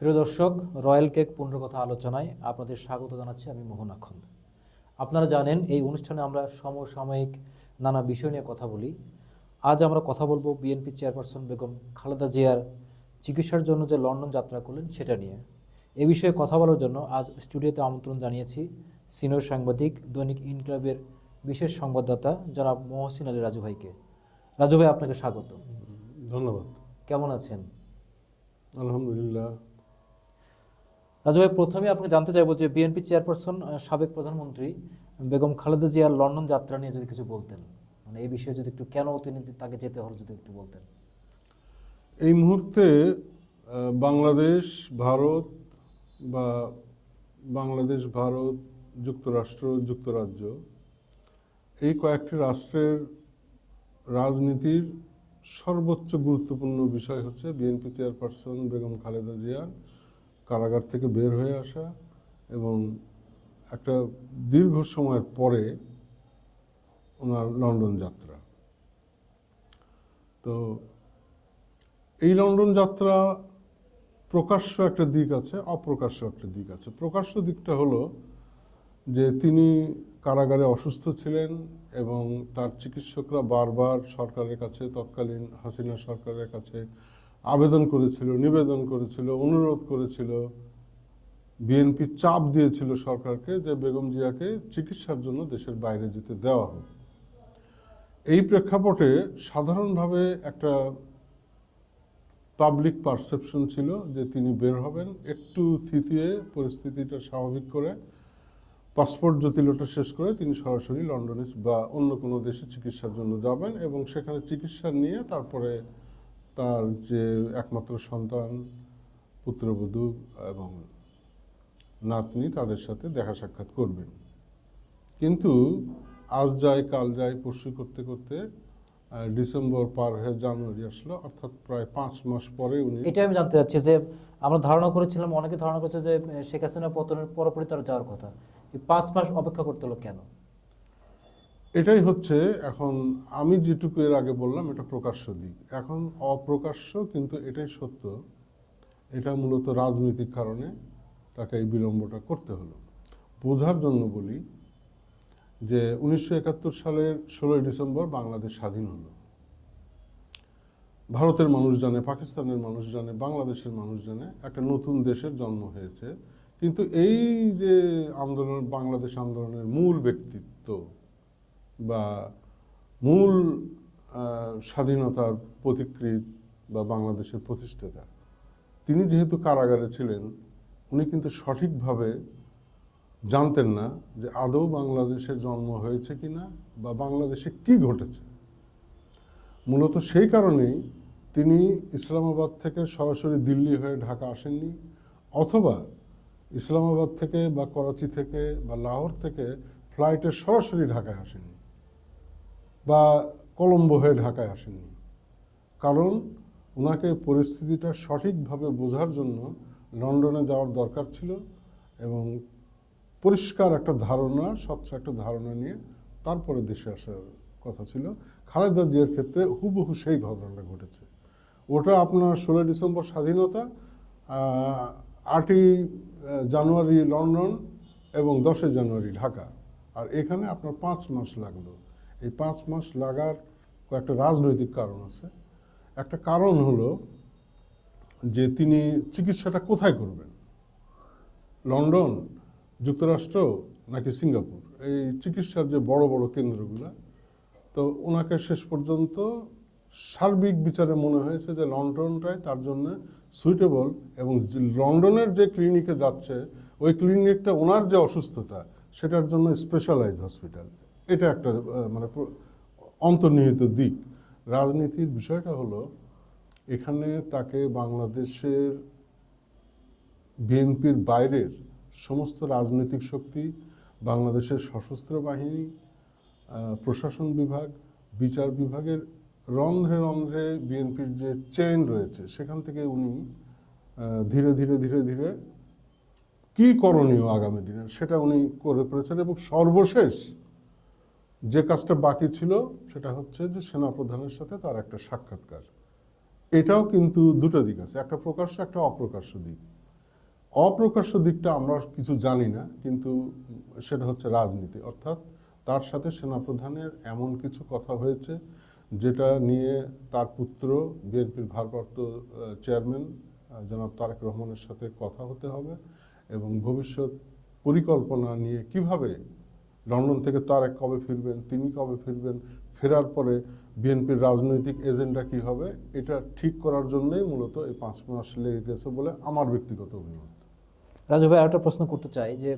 প্রিয় দর্শক royal cake পুনর্কথা আলোচনায় আপনাদের স্বাগত জানাচ্ছি আমি মোহন আখন্দ। আপনারা জানেন এই অনুষ্ঠানে আমরা সমসাময়িক নানা বিষয় নিয়ে কথা বলি। আজ আমরা কথা বলব বিএনপি চেয়ারপারসন বেগম খালেদা জিয়ার চিকিৎসার জন্য যে লন্ডন যাত্রা করলেন সেটা নিয়ে। এ বিষয়ে কথা বলার জন্য আজ স্টুডিওতে আমন্ত্রণ জানিয়েছি সিনিয়র সাংবাদিক দৈনিক ইনক্লাবের বিশেষ সংবাদদাতা জনাব মহসিন আলী রাজু ভাইকে। রাজু ভাই আপনাকে স্বাগত। ধন্যবাদ। কেমন আছেন? আলহামদুলিল্লাহ। রাজু ভাই প্রথমে আপনি জানতে চাইব যে বিএনপি চেয়ারপারসন সাবেক প্রধানমন্ত্রী বেগম খালেদা জিয়ার লন্ডন যাত্রা নিয়ে যদি কিছু বলতেন। মানে এই বিষয়ে যদি একটু, কেন তিনি তাকে যেতে হলো যদি একটু বলতেন। এই মুহূর্তে বাংলাদেশ, ভারত বা বাংলাদেশ, ভারত, যুক্তরাষ্ট্র, যুক্তরাজ্য, এই কয়েকটি রাষ্ট্রের রাজনীতির সর্বোচ্চ গুরুত্বপূর্ণ বিষয় হচ্ছে বিএনপি চেয়ারপারসন বেগম খালেদা জিয়ার কারাগার থেকে বের হয়ে আসা এবং একটা দীর্ঘ সময়ের পরে ওনার লন্ডন যাত্রা। তো এই লন্ডন যাত্রা প্রকাশ্য একটা দিক আছে, অপ্রকাশ্য একটা দিক আছে। প্রকাশ্য দিকটা হলো যে তিনি কারাগারে অসুস্থ ছিলেন এবং তার চিকিৎসকরা বারবার সরকারের কাছে, তৎকালীন হাসিনা সরকারের কাছে আবেদন করেছিল, নিবেদন করেছিল, অনুরোধ করেছিল। বিএনপি চাপ দিয়েছিল সরকারকে যে বেগম জিয়াকে চিকিৎসার জন্য দেশের বাইরে যেতে দেওয়া হোক। এই প্রেক্ষাপটে সাধারণভাবে একটা পাবলিক পারসেপশন ছিল যে তিনি বের হবেন, একটু থিতিয়ে পরিস্থিতিটা স্বাভাবিক করে, পাসপোর্ট জটিলতা শেষ করে তিনি সরাসরি লন্ডনে বা অন্য কোনো দেশে চিকিৎসার জন্য যাবেন এবং সেখানে চিকিৎসা নিয়ে তারপরে তার যে একমাত্র সন্তান, পুত্রবধূ এবং নাতনি তাদের সাথে দেখা সাক্ষাৎ করবেন। কিন্তু আজ যায়, কাল যায়, পরশু করতে করতে ডিসেম্বর পার হয়ে জানুয়ারি আসলো, অর্থাৎ প্রায় পাঁচ মাস পরে উনি এটা আমি জানতে চাচ্ছি যে আমরা ধারণা করেছিলাম, অনেকে ধারণা করছে যে শেখ হাসিনা পতনের পরপরই তার যাওয়ার কথা। পাঁচ মাস অপেক্ষা করতে হলো কেন? এটাই হচ্ছে এখন আমি যেটুকু এর আগে বললাম, এটা প্রকাশ্য দিক। এখন অপ্রকাশ্য কিন্তু এটাই সত্য। এটা মূলত রাজনৈতিক কারণে তাকে এই বিলম্বটা করতে হলো। বোঝার জন্য বলি যে উনিশশো একাত্তর সালের ষোলোই ডিসেম্বর বাংলাদেশ স্বাধীন হলো। ভারতের মানুষ জানে, পাকিস্তানের মানুষ জানে, বাংলাদেশের মানুষ জানে একটা নতুন দেশের জন্ম হয়েছে। কিন্তু এই যে আন্দোলন, বাংলাদেশ আন্দোলনের মূল ব্যক্তিত্ব বা মূল স্বাধীনতার প্রতিকৃত বা বাংলাদেশের প্রতিষ্ঠাতা। তিনি যেহেতু কারাগারে ছিলেন, উনি কিন্তু সঠিকভাবে জানতেন না যে আদৌ বাংলাদেশের জন্ম হয়েছে কিনা বা বাংলাদেশে কি ঘটেছে। মূলত সেই কারণেই তিনি ইসলামাবাদ থেকে সরাসরি দিল্লি হয়ে ঢাকা আসেননি, অথবা ইসলামাবাদ থেকে বা করাচি থেকে বা লাহোর থেকে ফ্লাইটে সরাসরি ঢাকায় আসেননি। বা কলম্বো হয়ে ঢাকায় আসেননি। কারণ ওনাকে পরিস্থিতিটা সঠিকভাবে বোঝার জন্য লন্ডনে যাওয়ার দরকার ছিল এবং পরিষ্কার একটা ধারণা, স্বচ্ছ একটা ধারণা নিয়ে তারপরে দেশে আসার কথা ছিল। খালেদা জিয়ার ক্ষেত্রে হুবহু সেই ঘটনাটা ঘটেছে। ওটা আপনার ষোলো ডিসেম্বর স্বাধীনতা আটই জানুয়ারি লন্ডন এবং দশই জানুয়ারি ঢাকা। আর এখানে আপনার পাঁচ মাস লাগল। এই পাঁচ মাস লাগার কয়েকটা রাজনৈতিক কারণ আছে। একটা কারণ হলো যে তিনি চিকিৎসাটা কোথায় করবেন? লন্ডন, যুক্তরাষ্ট্র নাকি সিঙ্গাপুর? এই চিকিৎসার যে বড় বড় কেন্দ্রগুলো, তো ওনাকে শেষ পর্যন্ত সার্বিক বিচারে মনে হয়েছে যে লন্ডনটাই তার জন্য সুইটেবল এবং লন্ডনের যে ক্লিনিকে যাচ্ছে, ওই ক্লিনিকটা ওনার যে অসুস্থতা, সেটার জন্য স্পেশালাইজ হসপিটাল এটা একটা মানে অন্তর্নিহিত দিক। রাজনীতির বিষয়টা হলো, এখানে তাকে বাংলাদেশের বিএনপির বাইরের সমস্ত রাজনৈতিক শক্তি, বাংলাদেশের সশস্ত্র বাহিনী প্রশাসন বিভাগ, বিচার বিভাগের রন্ধ্রে রন্ধ্রে বিএনপির যে চেইন রয়েছে, সেখান থেকে উনি ধীরে ধীরে ধীরে ধীরে কি করণীয় আগামী দিনে সেটা উনি করে পেরেছেন এবং সর্বশেষ যে কাজটা বাকি ছিল, সেটা হচ্ছে যে সেনাপ্রধানের সাথে তার একটা সাক্ষাৎকার। এটাও কিন্তু দুটো দিক আছে, একটা প্রকাশ্য, একটা অপ্রকাশ্য দিক। অপ্রকাশ্য দিকটা আমরা কিছু জানি না, কিন্তু সেটা হচ্ছে রাজনীতি। অর্থাৎ তার সাথে সেনাপ্রধানের এমন কিছু কথা হয়েছে, যেটা নিয়ে তার পুত্র, বিএনপির ভারপ্রাপ্ত চেয়ারম্যান জনাব তারেক রহমানের সাথে কথা হতে হবে এবং ভবিষ্যৎ পরিকল্পনা নিয়ে কীভাবে লন্ডন থেকে তার এক কবে ফিরবেন, তিনি কবে ফিরবেন, ফেরার পরে বিএনপির রাজনৈতিক এজেন্ডা কি হবে, এটা ঠিক করার জন্যই মূলত এই পাঁচ মাস লেগে গেছে বলে আমার ব্যক্তিগত অভিমত। রাজু ভাই, আরেকটা প্রশ্ন করতে চাই যে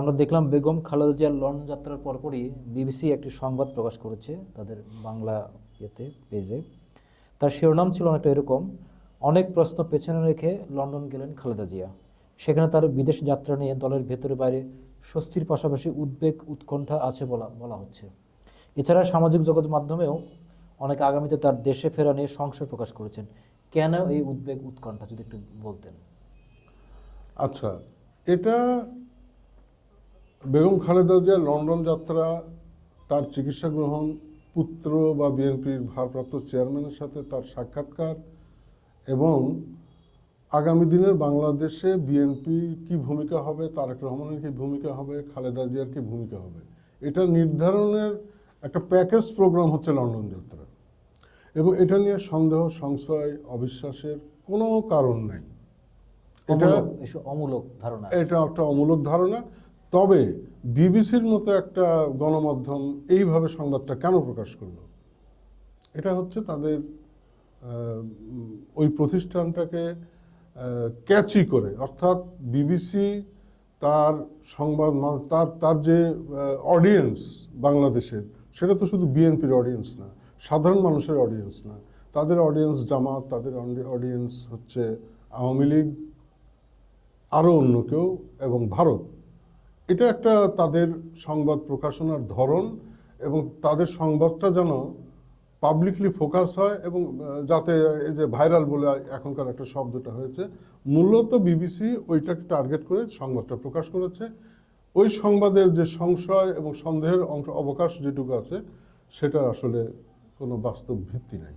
আমরা দেখলাম বেগম খালেদা জিয়ার লন্ডন যাত্রার পরপরই বিবিসি একটি সংবাদ প্রকাশ করেছে তাদের বাংলা ইয়েতে, পেজে। তার শিরোনাম ছিল অনেকটা এরকম, অনেক প্রশ্ন পেছনে রেখে লন্ডন গেলেন খালেদা জিয়া। সেখানে তার বিদেশ যাত্রা নিয়ে দলের ভেতরে বাইরে স্বস্তির পাশাপাশি উদ্বেগ, উৎকণ্ঠা আছে বলা বলা হচ্ছে। এছাড়া সামাজিক যোগাযোগ মাধ্যমেও অনেক আগামীতে তার দেশে ফেরা নিয়ে সংশয় প্রকাশ করেছেন। কেন এই উদ্বেগ, উৎকণ্ঠা, যদি একটু বলতেন? আচ্ছা এটা বেগম খালেদা জিয়া লন্ডন যাত্রা, তার চিকিৎসা গ্রহণ, পুত্র বা বিএনপির ভারপ্রাপ্ত চেয়ারম্যানের সাথে তার সাক্ষাৎকার এবং আগামী দিনের বাংলাদেশে বিএনপির কি ভূমিকা হবে তারেক রহমানের কি ভূমিকা হবে খালেদা জিয়ার কি ভূমিকা হবে এটা নির্ধারণের একটা প্যাকেজ প্রোগ্রাম হচ্ছে লন্ডন যাত্রা। এবং এটা নিয়ে সন্দেহ সংশয় অবিশ্বাসের কোনো কারণ নাই। এটা অমূলক ধারণা। এটা একটা অমূলক ধারণা। তবে বিবিসির মতো একটা গণমাধ্যম এইভাবে সংবাদটা কেন প্রকাশ করল? এটা হচ্ছে তাদের ওই প্রতিষ্ঠানটাকে ক্যাচি করে। অর্থাৎ বিবিসি তার সংবাদ তার তার যে অডিয়েন্স বাংলাদেশের, সেটা তো শুধু বিএনপির অডিয়েন্স না, সাধারণ মানুষের অডিয়েন্স না। তাদের অডিয়েন্স জামাত, তাদের অডিয়েন্স হচ্ছে আওয়ামী লীগ, আরও অন্য কেউ এবং ভারত। এটা একটা তাদের সংবাদ প্রকাশনার ধরন এবং তাদের সংবাদটা যেন পাবলিকলি ফোকাস হয় এবং যাতে এই যে ভাইরাল বলে এখনকার একটা শব্দটা হয়েছে, মূলত বিবিসি ওইটাকে টার্গেট করে সংবাদটা প্রকাশ করেছে। ওই সংবাদের যে সংশয় এবং সন্দেহের অংশ, অবকাশ যেটুকু আছে, সেটার আসলে কোনো বাস্তব ভিত্তি নাই।